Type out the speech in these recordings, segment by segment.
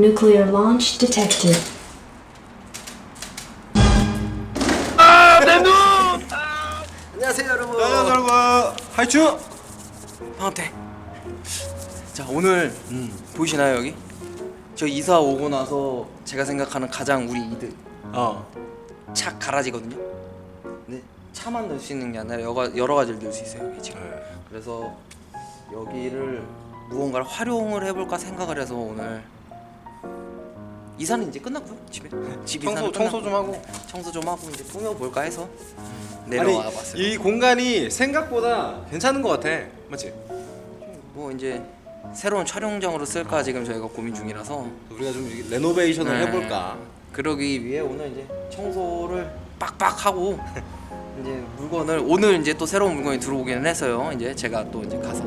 Nuclear launch detected. 안녕하세요 여러분. 안녕하세요 여러분 하이츄 방태. 자 오늘 음, 보이시나요 여기? 저 이사 오고 나서 제가 생각하는 가장 우리 이득 어 차 가라지거든요. 근데 차만 넣을 수 있는 게 아니라 여러, 여러 가지를 넣을 수 있어요 여기 지금. 네. 그래서 여기를 무언가를 활용을 해볼까 생각을 해서 오늘 이사는 이제 끝났고요 집에 집 이사는 청소 청소 끝났고, 좀 하고 청소 좀 하고 이제 꾸며볼까 해서 내려와 봤어요. 이 공간이 생각보다 괜찮은 것 같아 맞지? 뭐 이제 새로운 촬영장으로 쓸까 지금 저희가 고민 중이라서 우리가 좀 이렇게 레노베이션을 네. 해볼까 그러기 위해 오늘 이제 청소를 빡빡 하고 이제 물건을 오늘 이제 또 새로운 물건이 들어오기는 해서요. 이제 제가 또 이제 가서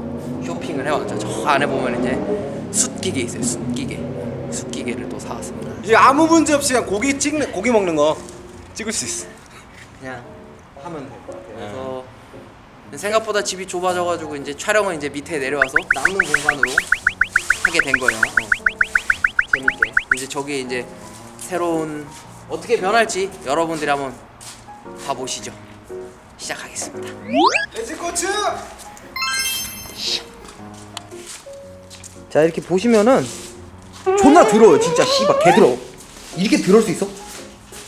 쇼핑을 해왔죠. 저 안에 보면 이제 숯기계 있어요. 숯기계. 숯기계를 또 사왔습니다. 이제 아무 문제 없이 그냥 고기 찍는 고기 먹는 거 찍을 수 있어 그냥 하면 될 것 같아요. 그래서 생각보다 집이 좁아져가지고 이제 촬영은 이제 밑에 내려와서 남는 공간으로 하게 된 거예요. 어. 재밌게. 이제 저기 이제 새로운 어떻게 변할지 여러분들이 한번 봐보시죠. 시작하겠습니다. 에지코츠 자 이렇게 보시면은 존나 들어요 진짜. 씨발 개 들어. 이렇게 들을 수 있어?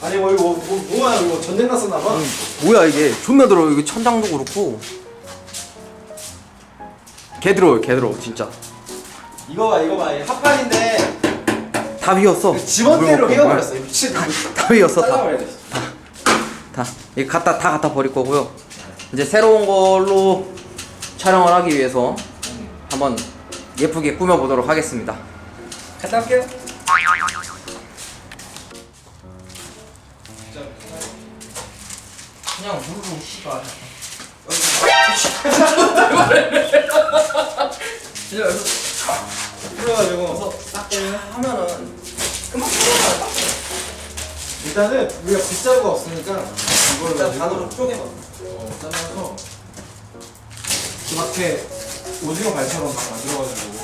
아니 뭐 이거 뭐, 뭐, 뭐야 이거 전쟁 났었나 봐? 뭐야 이게? 존나 들어 이거 천장도 그렇고. 개 들어요 개 들어 진짜. 이거 봐 이거 봐. 이게 합판인데 다 비었어. 지원대로 물 먹고. 헤어버렸어 이 미친 다, 다 비었어 다, 잘라버려야 돼 다. 이거 갖다 다 갖다 버릴 거고요. 이제 새로운 걸로 촬영을 하기 위해서 한번 예쁘게 꾸며 보도록 하겠습니다 갔다 올게요. 그냥 물로 씨발 그래가지고 하면은 일단은 우리가 빗자루가 없으니까 이걸로 일단 가지고 반으로 쪼개봐. 어, 잘라서 그 앞에 오징어 발처럼 막 만들어가지고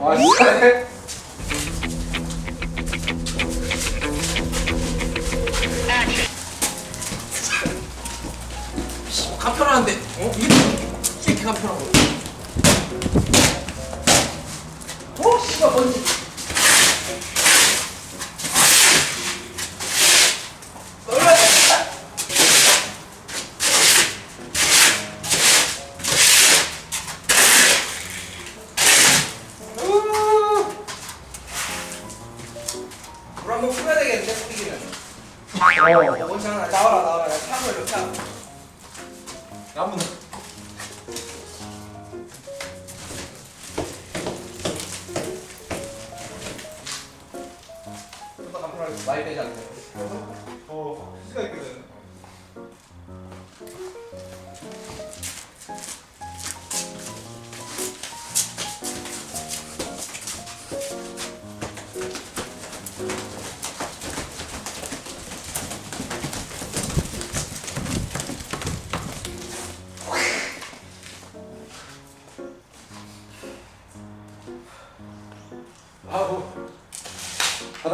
와 진짜 간 어, 하나 나와라 나와라 이렇게 하고 한번 많이 되지 않나요? 어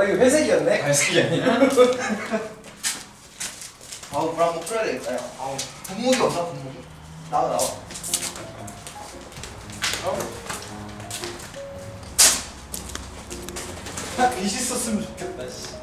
바닥이 회색이었네 갈색이 아니라 아우 물 한번 풀어야 되겠다 야. 아우 분무기 없나 분무기? 나와 나와 딱 빛이 있었으면 좋겠다 씨.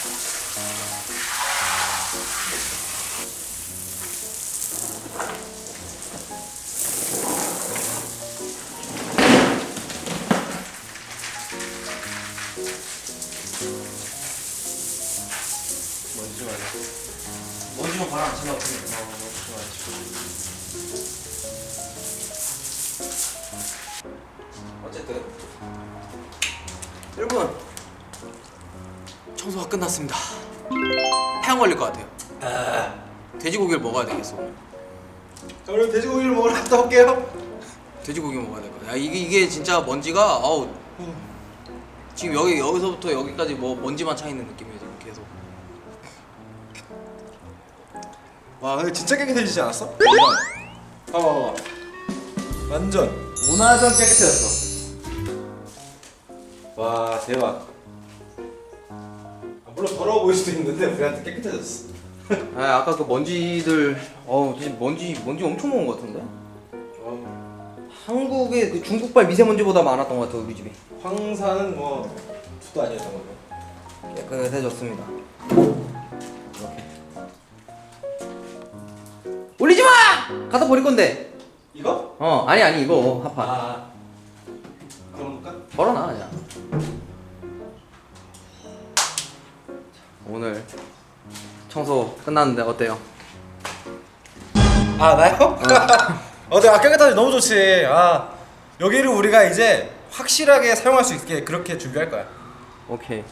먼지 말고 먼지면 바로 안 차나 보니까 어, 먼지 말고 어쨌든. 1분 청소가 끝났습니다. 폐암 걸릴 것 같아요. 돼지고기를 먹어야 되겠어. 오늘. 자 그럼 돼지고기를 먹으러 갔다 올게요. 돼지고기 먹어야 될 거야. 야, 이게 이게 진짜 먼지가 아우 지금 여기 여기서부터 여기까지 뭐 먼지만 차 있는 느낌이에요 지금 계속. 와 근데 진짜 깨끗해지지 않았어? 봐봐 봐봐. 완전 오나전 깨끗해졌어. 와 대박. 아, 물론 더러워 보일 수도 있는데 우리한테 깨끗해졌어. 아 아까 그 먼지들 어 진짜 먼지 먼지 엄청 먹은 것 같은데. 한국의 그 중국발 미세먼지보다 많았던 것 같아 우리 집이. 황사는 뭐 수도 아니었던 거죠. 깨끗해졌습니다. 이렇게. 올리지 마! 갖다 버릴 건데. 이거? 어 아니 아니 이거 합판. 아 그런가? 걸어놔 그냥. 오늘 청소 끝났는데 어때요? 아 나요? 어, 내가 깨끗하지 너무 좋지. 아 여기를 우리가 이제 확실하게 사용할 수 있게 그렇게 준비할 거야. 오케이.